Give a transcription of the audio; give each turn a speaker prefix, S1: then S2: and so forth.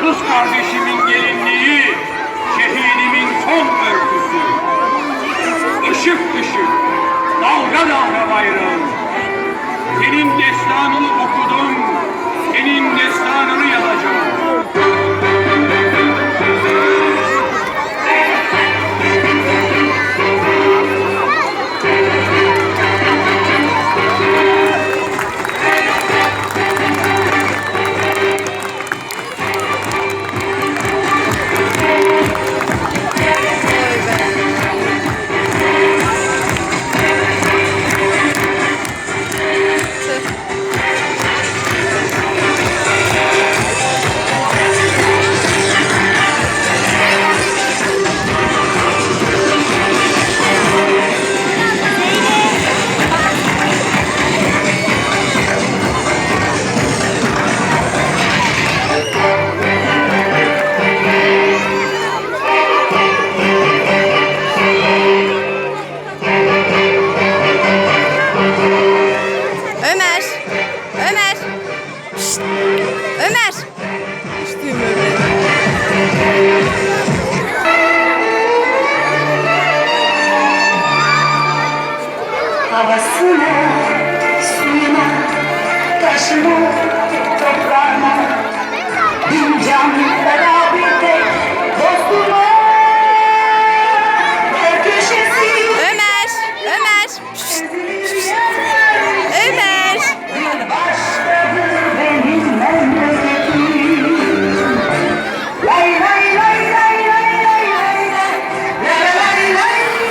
S1: Kız kardeşimin gelinliği, şehidimin son örtüsü. Işık ışık, dalga dalga bayrağım. Senin destanını okudum,
S2: Şşt. Ömer. Düştüğüm Ömer.
S3: Havasına, suyuna, taşına,